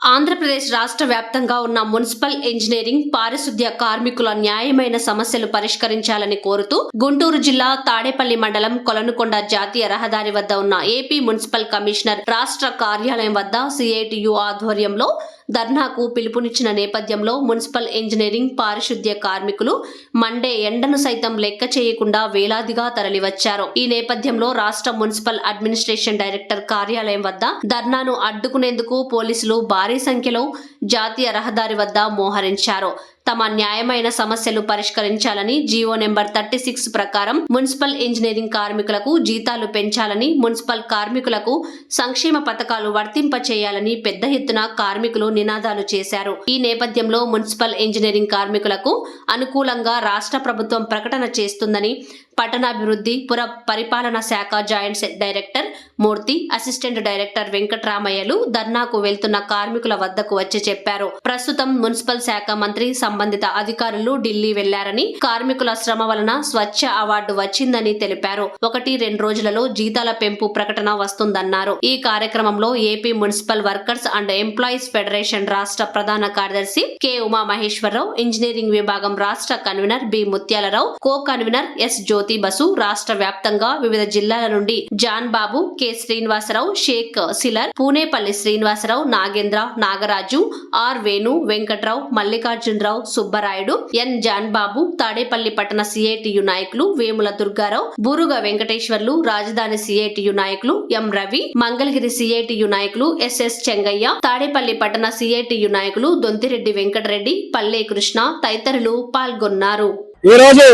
ఆంధ్రప్రదేశ్ రాష్ట్ర వ్యాప్తంగా ఉన్న మున్సిపల్ ఇంజనీరింగ్ పారిశుద్ధ్య కార్మికుల న్యాయమైన సమస్యలు పరిష్కరించాలని కోరుతూ గుంటూరు జిల్లా తాడేపల్లి మండలం కొలనుకొండ జాతీయ రహదారి వద్ద ఉన్న ఏపీ మున్సిపల్ కమిషనర్ రాష్ట్ర కార్యాలయం వద్ద సిఐటియు ఆధ్వర్యంలో ధర్నాకు పిలుపునిచ్చిన నేపథ్యంలో మున్సిపల్ ఇంజనీరింగ్ పారిశుద్ధ్య కార్మికులు మండే ఎండను సైతం లెక్క చేయకుండా వేలాదిగా తరలివచ్చారు. ఈ నేపథ్యంలో రాష్ట్ర మున్సిపల్ అడ్మినిస్ట్రేషన్ డైరెక్టర్ కార్యాలయం వద్ద ధర్నాను అడ్డుకునేందుకు పోలీసులు భారీ సంఖ్యలో జాతీయ రహదారి వద్ద మోహరించారు. తమ న్యాయమైన సమస్యలు పరిష్కరించాలని జీవో నెంబర్ థర్టీ సిక్స్ ప్రకారం మున్సిపల్ ఇంజనీరింగ్ కార్మికులకు జీతాలు పెంచాలని మున్సిపల్ కార్మికులకు సంక్షేమ పథకాలు వర్తింపచేయాలని పెద్ద ఎత్తున కార్మికులు నినాదాలు చేశారు. ఈ నేపథ్యంలో మున్సిపల్ ఇంజనీరింగ్ కార్మికులకు అనుకూలంగా రాష్ట్ర ప్రభుత్వం ప్రకటన చేస్తుందని పట్టణాభివృద్ధి పుర పరిపాలన శాఖ joint director Murthy assistant director వెంకట్రామయ్యలు ధర్నాకు వెళ్తున్న కార్మికుల వద్దకు వచ్చి చెప్పారు. ప్రస్తుతం మున్సిపల్ శాఖ మంత్రి సంబంధిత అధికారులు ఢిల్లీ వెళ్ళారని కార్మికుల శ్రమ వలన స్వచ్ఛ అవార్డు వచ్చిందని తెలిపారు. ఒకటి రెండు రోజులలో జీతాల పెంపు ప్రకటన వస్తుందన్నారు. ఈ కార్యక్రమంలో AP municipal workers and employees federation రాష్ట్ర ప్రధాన కార్యదర్శి కె. ఉమా మహేశ్వరరావు ఇంజనీరింగ్ విభాగం రాష్ట్ర convener B. Muthyalarao co convener S. Jyoti Basu రాష్ట్ర వ్యాప్తంగా వివిధ జిల్లాల నుండి John Babu K Srinivasarao Sheikh Silar Poonepalli Srinivasarao Nagendra Nagaraju R Venu Venkatrao Mallikarjunarao Subbarayudu N John Babu Tadepalli పట్టణ సిఐటియు నాయకులు వేముల దుర్గారావు బూరుగ వెంకటేశ్వర్లు రాజధాని సిఐటియు నాయకులు ఎం రవి మంగళగిరి సిఐటియు నాయకులు ఎస్ఎస్ చెంగయ్య తాడేపల్లి పట్టణ సిఐటియు నాయకులు దొంతిరెడ్డి వెంకటరెడ్డి పల్లె కృష్ణ తదితరులు పాల్గొన్నారు. ఈ రోజు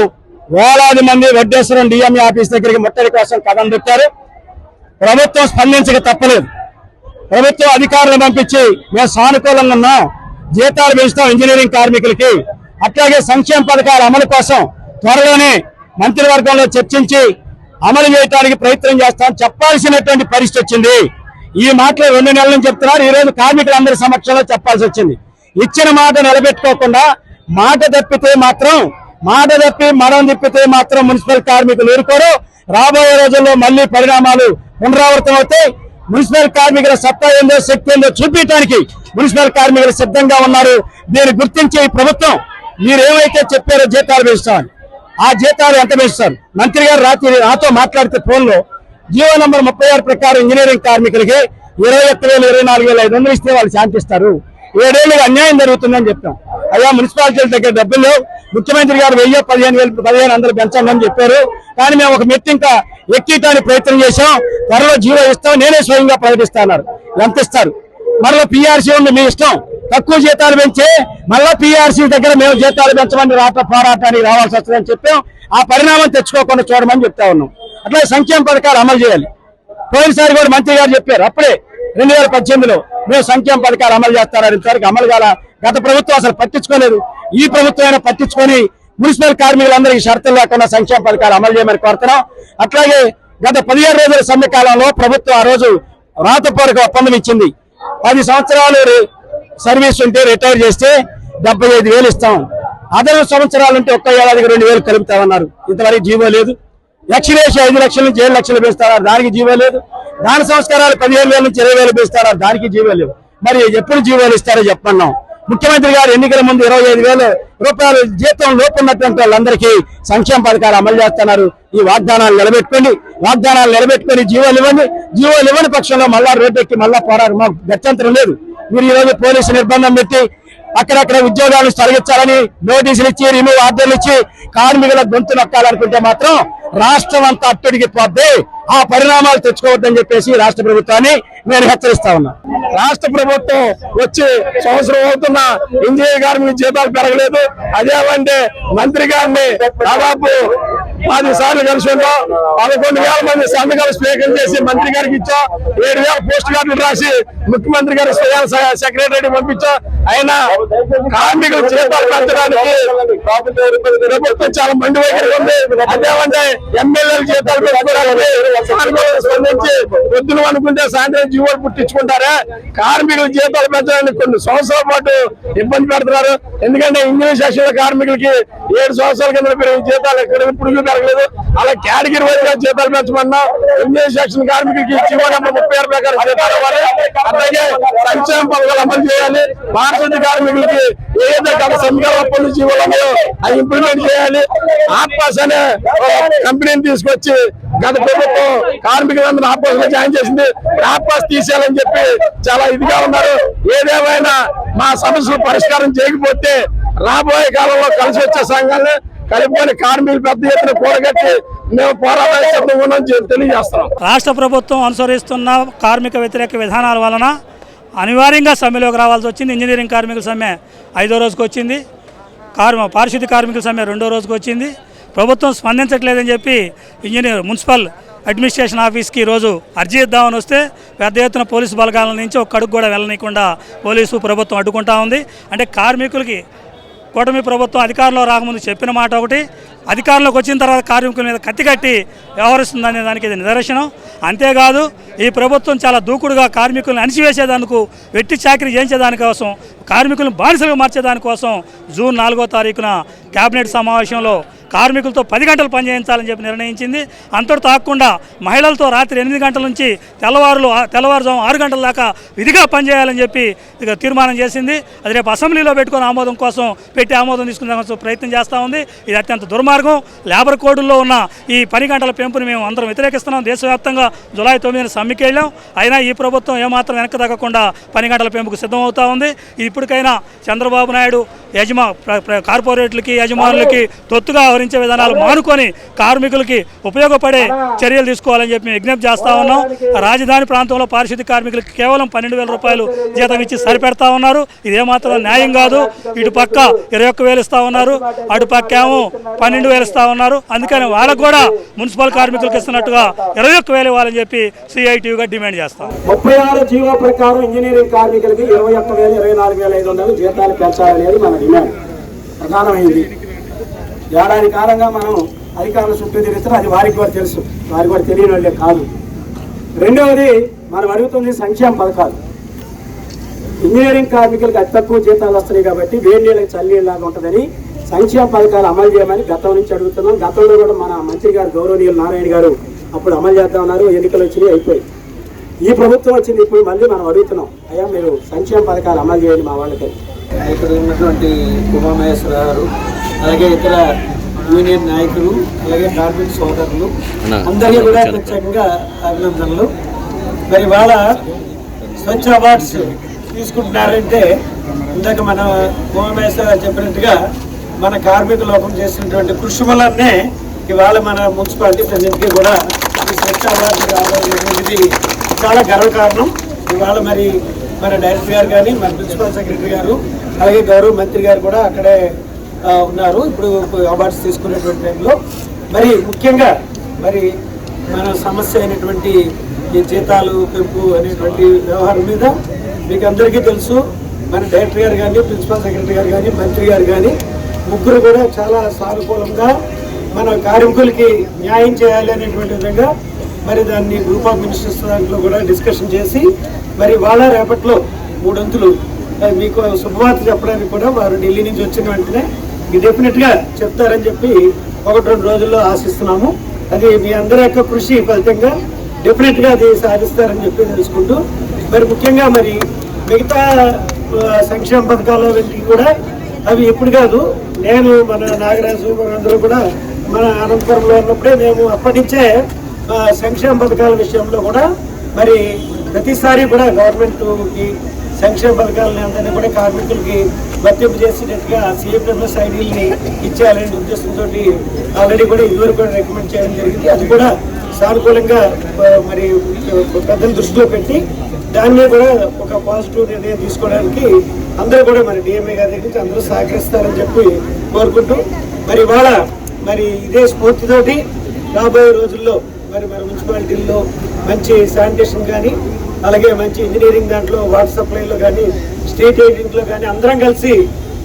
వేలాది మంది వడ్డేశ్వరం డిఎంఈ ఆఫీస్ దగ్గరికి ముట్టడి కోసం కథం పెట్టారు ప్రభుత్వం స్పందించక తప్పలేదు. ప్రభుత్వం అధికారులను పంపించి మేము సానుకూలంగా ఉన్నాం. జీతాలు పెంచుతాం ఇంజనీరింగ్ కార్మికులకి. అట్లాగే సంక్షేమ పథకాల అమలు కోసం త్వరలోనే మంత్రివర్గంలో చర్చించి అమలు చేయడానికి ప్రయత్నం చేస్తాం. చెప్పాల్సినటువంటి పరిస్థితి వచ్చింది. ఈ మాటలు రెండు నెలల నుంచి చెప్తున్నారు. ఈ రోజు కార్మికులందరి సమక్షంలో చెప్పాల్సి వచ్చింది. ఇచ్చిన మాట నిలబెట్టుకోకుండా మాట తప్పితే మాత్రం మాట తప్పి మనం తిప్పితే మాత్రం మున్సిపల్ కార్మికులు ఊరుకోరు. రాబోయే రోజుల్లో మళ్ళీ పరిణామాలు పునరావృతం అవుతాయి. మున్సిపల్ కార్మికుల సత్తా ఏందో శక్తి ఏందో చూపించడానికి మున్సిపల్ కార్మికులు సిద్ధంగా ఉన్నారు. దీన్ని గుర్తించే ఈ ప్రభుత్వం మీరేమైతే చెప్పారో జీతాలు పెంచుతామని ఆ జీతాలు ఎంత పెంచుతారు మంత్రి గారు రాత్రి నాతో మాట్లాడితే ఫోన్లో జీవో నంబర్ ముప్పై ఆరు ప్రకారం ఇంజనీరింగ్ కార్మికులకి ఇరవై ఒక్క వేలు ఇరవై నాలుగు వేల ఐదు వందలు ఇస్తే వాళ్ళు శాంతిస్తారు. ఏడేళ్ళకి అన్యాయం జరుగుతుందని చెప్తాం అయ్యా మున్సిపాలిటీల దగ్గర డబ్బులు లేవు ముఖ్యమంత్రి గారు వెయ్యి పదిహేను వేలు పదిహేను వందలు పెంచండి అని చెప్పారు. కానీ మేము ఒక మెత్తి ఇంకా ఎక్కిటానికి ప్రయత్నం చేశాం. త్వరలో జీవో ఇస్తాం. నేనే స్వయంగా ప్రకటిస్తాను ఎంత ఇస్తారు? మరలా పిఆర్సీ ఉంది మీ ఇష్టం. తక్కువ జీతాలు పెంచి మళ్ళా పీఆర్సీ దగ్గర మేము జీతాలు పెంచమని రాట పోరాటానికి రావాల్సి వస్తుందని చెప్పాం. ఆ పరిణామం తెచ్చుకోకుండా చూడమని చెప్తా ఉన్నాం. అట్లా సంక్షేమ పథకాలు అమలు చేయాలి. పోయినసారి కూడా మంత్రి గారు చెప్పారు. అప్పుడే రెండు వేల పద్దెనిమిదిలో మేము సంక్షేమ పథకాలు అమలు చేస్తారని ఇంతవరకు అమలు కాల గత ప్రభుత్వం అసలు పట్టించుకోలేదు. ఈ ప్రభుత్వం అయినా పట్టించుకొని మున్సిపల్ కార్మికులందరికీ షరతులు లేకుండా సంక్షేమ పథకాలు అమలు చేయమని కోరుతున్నాం. అట్లాగే గత పదిహేడు రోజుల సమ్మె కాలంలో ప్రభుత్వం ఆ రోజు రాతపూర్వక ఒప్పందం ఇచ్చింది. పది సంవత్సరాలు సర్వీస్ ఉంటే రిటైర్ చేస్తే డెబ్బై ఐదు వేలు ఇస్తాం. అదనపు సంవత్సరాలు ఉంటే ఒక్క ఏడాదికి రెండు వేలు కలుపుతామన్నారు. ఇంతవరకు జీవో లేదు. లక్షలేసి ఐదు లక్షల నుంచి ఏడు లక్షలు పెంచుతారు దానికి జీవో లేదు. దాని సంస్కారాలు పదిహేను వేల నుంచి ఇరవై వేలు పెంచుతారు దానికి జీవో లేవు. మరి ఎప్పుడు జీవోలు ఇస్తారో చెప్పన్నాం ముఖ్యమంత్రి గారు ఎన్నికల ముందు ఇరవై ఐదు వేలు రూపాయలు జీతం లోపున్నటువంటి వాళ్ళందరికీ సంక్షేమ పథకాలు అమలు చేస్తున్నారు. ఈ వాగ్దానాలు నిలబెట్టుకోండి. వాగ్దానాలు నిలబెట్టుకొని జీవోలు ఇవ్వండి. జీవోలు ఇవ్వని పక్షంలో మళ్ళా రోడ్డెక్కి మళ్ళా పోరాడు. మాకు గత్యంతరం లేదు. మీరు ఈరోజు రోజు పోలీసు నిర్బంధం పెట్టి అక్కడక్కడ ఉద్యోగాలు తొలగించాలని నోటీసులు ఇచ్చి రిమూవ్ ఆర్డర్లు ఇచ్చి కార్మికుల గొంతు నొక్కాలనుకుంటే మాత్రం రాష్ట్రం అంతా అట్టడిగిపోద్ది ఆ పరిణామాలు తెచ్చుకోవద్దని చెప్పేసి రాష్ట్ర ప్రభుత్వాన్ని నేను హెచ్చరిస్తా ఉన్నా. రాష్ట్ర ప్రభుత్వం వచ్చి సంవత్సరం అవుతున్న ఇంజనీర్ గారి జీతాలు పెరగలేదు. అదేమంటే మంత్రి గారిని దాదాపు పది సార్లు కలిసి ఉన్నాం పదకొండు వేల మంది సంతకాలు స్వీకరణ చేసి మంత్రి గారికి ఇచ్చా ఏడు వేల పోస్ట్ కార్డులు రాసి ముఖ్యమంత్రి గారి సెక్రటరీ పంపించా. అయినా కార్మికుల జీతాలు పెంచడానికి ప్రభుత్వం చాలా మంది వైఖరి ఉంది. అదేమంటే ఎమ్మెల్యేల జీతాలు పెంచడానికి సానుకూలంగా స్పందించి అనుకుంటే సాయంత్రం జీవోలు పుట్టించుకుంటారా? కార్మికుల జీతాలు పెంచడానికి కొన్ని సంవత్సరాల పాటు ఇబ్బంది పెడుతున్నారు. ఎందుకంటే ఇంజనీర్ సెక్షన్ కార్మికులకి ఏడు సంవత్సరాల కింద పెరిగిన జీతాలు ఇక్కడ ఇప్పుడు జరగలేదు. అలా కేటగిరీ వైజ్గా జీతాలు పెంచమన్నా ఇంజనీర్ సెక్షన్ కార్మికులకి జీవో నెంబర్ ముప్పై ఆరు ప్రకారం జీతాలు ఇవ్వాలి. అలాగే సంక్షేమ పథకాలు అమలు చేయాలి. పారిశుద్ధ్య కార్మికులకి ఏదైతే గత సంఘాల ఒప్పంద జీవోలు ఉన్నాయో అవి ఇంప్లిమెంట్ చేయాలి. ఆత్మాస్ అనే కంపెనీని తీసుకొచ్చి గత ప్రభుత్వం కార్మికులందరూ ఆత్మాస్లో జాయిన్ చేసింది. ఆత్మాస్ తీసేయాలని చెప్పి చాలా ఇదిగా ఉన్నారు. ఏదేమైనా మా సమస్యలు పరిష్కారం చేయకపోతే రాబోయే కాలంలో కలిసి వచ్చే సంఘాలను కలుపుకొని కార్మికులు పెద్ద ఎత్తున కూడగట్టి మేము పోరాటాలు తెలియజేస్తున్నాం. రాష్ట్ర ప్రభుత్వం అనుసరిస్తున్న కార్మిక వ్యతిరేక విధానాల వలన అనివార్యంగా సమ్మెలోకి రావాల్సి వచ్చింది. ఇంజనీరింగ్ కార్మికుల సమ్మె ఐదో రోజుకి వచ్చింది. కార్మ పారిశుద్ధ్య కార్మికుల సమ్మె రెండో రోజుకి వచ్చింది. ప్రభుత్వం స్పందించట్లేదని చెప్పి ఇంజనీర్ మున్సిపల్ అడ్మినిస్ట్రేషన్ ఆఫీస్కి ఈరోజు అర్జీ ఇద్దామని వస్తే పెద్ద ఎత్తున పోలీసు బలగాల నుంచి ఒక అడుగు కూడా వెళ్ళనీయకుండా పోలీసు ప్రభుత్వం అడ్డుకుంటా ఉంది. అంటే కార్మికులకి కూటమి ప్రభుత్వం అధికారంలో రాకముందు చెప్పిన మాట ఒకటి అధికారంలోకి వచ్చిన తర్వాత కార్మికుల మీద కత్తి కట్టి వ్యవహరిస్తుందనే దానికి ఇది నిదర్శనం. అంతేకాదు ఈ ప్రభుత్వం చాలా దూకుడుగా కార్మికులను అణిచివేసేదానికి వెట్టి చాకరీ చేయించేదానికోసం కార్మికులను బానిసలుగా మార్చేదానికోసం జూన్ నాలుగో తారీఖున కేబినెట్ సమావేశంలో కార్మికులతో పది గంటలు పనిచేయించాలని చెప్పి నిర్ణయించింది. అంతటితో ఆకుండా మహిళలతో రాత్రి ఎనిమిది గంటల నుంచి తెల్లవారులు తెల్లవారుజాము ఆరు గంటల దాకా విధిగా పనిచేయాలని చెప్పి ఇక తీర్మానం చేసింది. అది రేపు అసెంబ్లీలో పెట్టుకొని ఆమోదం కోసం పెట్టి ఆమోదం తీసుకునే ప్రయత్నం చేస్తూ ఉంది. ఇది అత్యంత దుర్మార్గం. లేబర్ కోడ్లో ఉన్న ఈ పని గంటల పెంపుని మేము అందరం వ్యతిరేకిస్తున్నాం. దేశవ్యాప్తంగా జులై తొమ్మిదిన సమ్మెకి వెళ్ళాం. అయినా ఈ ప్రభుత్వం ఏమాత్రం వెనక్కి తగ్గకుండా పని గంటల పెంపుకు సిద్ధమవుతా ఉంది. ఇప్పటికైనా చంద్రబాబు నాయుడు యజమా ప్ర- ప్ర- కార్పొరేట్లకి యజమానులకి తొత్తుగా వ్యవహరించే విధానాలు మానుకొని కార్మికులకి ఉపయోగపడే చర్యలు తీసుకోవాలని చెప్పి విజ్ఞప్తి చేస్తా ఉన్నాం. రాజధాని ప్రాంతంలో పారిశుద్ధ్య కార్మికులకి కేవలం పన్నెండు వేల రూపాయలు జీతం ఇచ్చి సరిపెడతా ఉన్నారు. ఇదేమాత్రం న్యాయం కాదు. ఇటు పక్క ఇరవై ఒక్క వేలు ఇస్తా ఉన్నారు. అటు పక్క ఏమో పన్నెండు వేలు ఇస్తా ఉన్నారు. అందుకని వాళ్ళకు కూడా మున్సిపల్ కార్మికులకు ఇస్తున్నట్టుగా ఇరవై ఒక్క వేలు ఇవ్వాలని చెప్పి సిఐటిగా డిమాండ్ చేస్తాం ముప్పై ఆరు జీవో ప్రకారం ఇంజనీరింగ్ కార్మికులకి ఇరవై ఒక్క వేల ఇరవై నాలుగు వేల ఐదు వందలు జీతాలు పెంచాలనేది మన డిమాండ్. ప్రధానమైంది. ఏడాది కాలంగా మనం అధికారుల చుట్టూ తిరుగుతున్నా అది వారికి కూడా తెలుసు. వారికి కూడా తెలియని వాళ్ళే కాదు. రెండవది మనం అడుగుతుంది సంక్షేమ పథకాలు. ఇంజనీరింగ్ కార్మికులకు అతి తక్కువ జీతాలు వస్తున్నాయి కాబట్టి వేడి నీళ్ళకి చల్లీళ్ళలాగా ఉంటుందని సంక్షేమ పథకాలు అమలు చేయమని గతం నుంచి అడుగుతున్నాం. గతంలో కూడా మన మంత్రి గారు గౌరవనీయులు నారాయణ గారు అప్పుడు అమలు చేద్దాం ఉన్నారు ఎన్నికలు వచ్చినాయి అయిపోయి ఈ ప్రభుత్వం వచ్చింది ఇప్పుడు మళ్ళీ మనం అడుగుతున్నాం. అయ్యా మీరు సంక్షేమ పథకాలు అమలు చేయండి మా వాళ్ళకి. ఇక్కడ ఉన్నటువంటి ఉమామహేశ్వర గారు అలాగే ఇతర యూనియన్ నాయకులు అలాగే కార్మిక సోదరులు అందరికీ కూడా ప్రత్యేకంగా అభినందనలు. మరి వాళ్ళ స్వచ్ఛ అవార్డ్స్ తీసుకుంటున్నారంటే ఇందాక మన గారు చెప్పినట్టుగా మన కార్మిక లోకం చేసినటువంటి కృషి వల్లనే ఇవాళ మన మున్సిపాలిటీ ప్రజెంట్కి కూడా ఈ స్వచ్ఛ అవార్డు రావడం చాలా గర్వకారణం ఇవాళ మరి మన డైరెక్టర్ గారు కానీ మన ప్రిన్సిపల్ సెక్రటరీ గారు అలాగే గౌరవ మంత్రి గారు కూడా అక్కడే ఉన్నారు. ఇప్పుడు అవార్డ్స్ తీసుకునేటువంటి టైంలో మరి ముఖ్యంగా మరి మన సమస్య అయినటువంటి ఈ జీతాలు పెంపు అనేటువంటి వ్యవహారం మీద మీకు అందరికీ తెలుసు. మన డైరెక్టర్ గారు కానీ ప్రిన్సిపల్ సెక్రటరీ గారు కానీ మంత్రి గారు కానీ ముగ్గురు కూడా చాలా సానుకూలంగా మన కార్మికులకి న్యాయం చేయాలి అనేటువంటి విధంగా మరి దాన్ని గ్రూప్ ఆఫ్ మినిస్టర్స్ దాంట్లో కూడా డిస్కషన్ చేసి మరి వాళ్ళ రేపట్లో మూడొంతులు మీకు శుభవార్త చెప్పడానికి కూడా వారు ఢిల్లీ నుంచి వచ్చిన వెంటనే డెఫినెట్గా చెప్తారని చెప్పి ఒకటి రెండు రోజుల్లో ఆశిస్తున్నాము. అది మీ అందరి యొక్క కృషి ఫలితంగా డెఫినెట్గా అది సాధిస్తారని చెప్పి తెలుసుకుంటూ మరి ముఖ్యంగా మరి మిగతా సంక్షేమ పథకాల వెంటికి కూడా అవి ఎప్పుడు కాదు. నేను మన నాగరాజు మనందరూ కూడా మన అనంతపురంలో ఉన్నప్పుడే మేము అప్పటించే సంక్షేమ పథకాల విషయంలో కూడా మరి ప్రతిసారి కూడా గవర్నమెంట్కి సంక్షేమ పథకాలని అందరినీ కూడా కార్మికులకి వర్తింపు చేసేటట్టుగా సిఎంఎస్ ఐడీలని ఇచ్చేయాలనే ఉద్దేశంతో ఆల్రెడీ కూడా ఇదివరకు కూడా రికమెండ్ చేయడం జరిగింది. అది కూడా సానుకూలంగా మరి పెద్దల దృష్టిలో పెట్టి దాని మీద కూడా ఒక పాజిటివ్ నిర్ణయం తీసుకోవడానికి అందరూ కూడా మరి డిఎంఏ గారి దగ్గర నుంచి అందరూ సహకరిస్తారని చెప్పి కోరుకుంటూ మరి ఇవాళ మరి ఇదే స్ఫూర్తితోటి రాబోయే రోజుల్లో మరి మన మున్సిపాలిటీల్లో మంచి శానిటేషన్ కానీ అలాగే మంచి ఇంజనీరింగ్ దాంట్లో వాటర్ సప్లైలో కానీ స్టేట్ ఎయిడింగ్లో కానీ అందరం కలిసి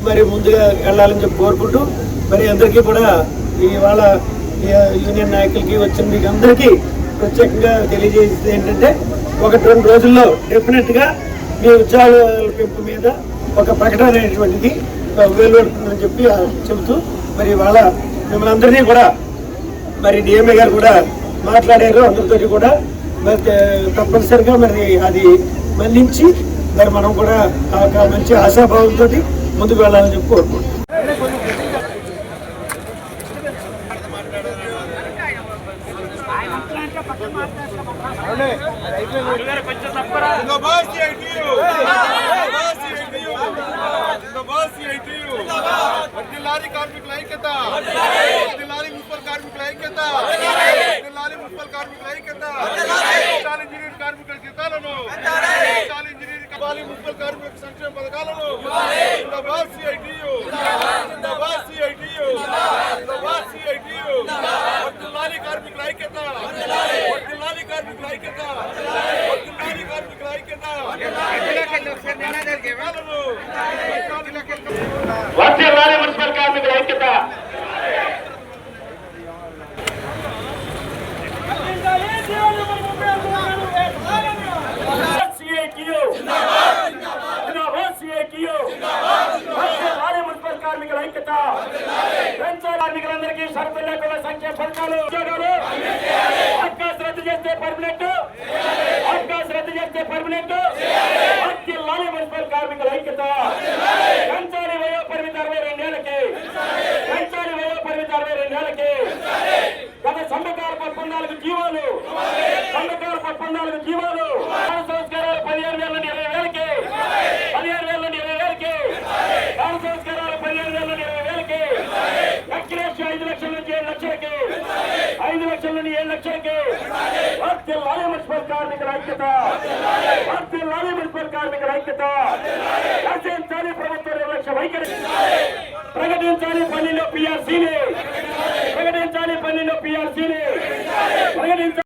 మరి ముందుగా వెళ్ళాలని చెప్పి కోరుకుంటూ మరి అందరికీ కూడా ఇవాళ యూనియన్ నాయకులకి వచ్చిన మీకు అందరికీ ప్రత్యేకంగా తెలియజేసేది ఏంటంటే ఒకటి రెండు రోజుల్లో డెఫినెట్గా మీ ఉద్యోగాల పెంపు మీద ఒక ప్రకటన అనేటువంటిది వెలువడుతుందని చెప్పి చెబుతూ మరి వాళ్ళ మిమ్మల్ని అందరినీ కూడా మరి డిఎంఏ గారు కూడా మాట్లాడారు. అందరితోటి కూడా మరి తప్పనిసరిగా మరి అది మళ్ళించి మరి మనం కూడా మంచి ఆశాభావంతో ముందుకు వెళ్ళాలని చెప్పి కోరుకుంటున్నాం. కార్మికుల ఐక్యత. కార్మికుల ఐక్యత. ఇంజనీరింగ్ కార్మికుల జీతాలను పెంచాలి ఇంజనీరింగ్ ఇవ్వాలి మున్సిపల్ కార్మికుల సంక్షేమ పథకాలను జిందాబాద్ సిఐటియు జిందాబాద్ సిఐటియు జిందాబాద్ సిఐటియు వర్ధిల్లాలి కార్మికుల ఐక్యత వర్ధిల్లాలి కార్మికుల ఐక్యత వర్ధిల్లాలి కార్మికుల ఐక్యత జీతాలను వర్ధిల్లాలి మున్సిపల్ కార్మికుల ఐక్యత మున్సిపల్ కార్మికుల ఐక్యత పెన్షన్ కార్మికులందరికీ షరతులు లేకుండా సంఖ్య పథకాలు ఉద్యోగాలు అవకాశం రద్దు చేస్తే పర్మనెంట్ అవకాశం రద్దు చేస్తే పర్మనెంట్ వర్ధిల్లాలి మున్సిపల్ కార్మికుల ఐక్యత. పెంచాలి వయో పరిమితి అరవై రెండేళ్ళకి పెంచాలి వయో పరిమితి అరవై రెండేళ్ళకి గత సంఘకాల ఒప్పందాలకు జీవాలు. సంఘకాల ఒప్పందాలకు జీవాలు కాల సంస్కారాలు పదిహేను వేల నుండి ఇరవై వేలకి పదిహేను వేల నుండి ఇరవై వేలకి కాల సంస్కారాలు పదిహేను వేల నుండి ఇరవై వేలకి అఖిలేష్ ఐదు లక్షల నుంచి ఏడు లక్షలకి ఐదు లక్షల నుండి ఏడు లక్షలకి వర్తిల్లాలి మున్సిపల్ కార్మికుల ఐక్యత వర్తిల్లాలి మున్సిపల్ కార్మికుల ఐక్యత రచించాలి ప్రభుత్వ నిర్లక్ష్య వైఖరి ప్రకటించాలి పల్లెల్లో పిఆర్సీని ప్రకటించాలి పల్లెల్లో పిఆర్సీని ప్రకటించాలి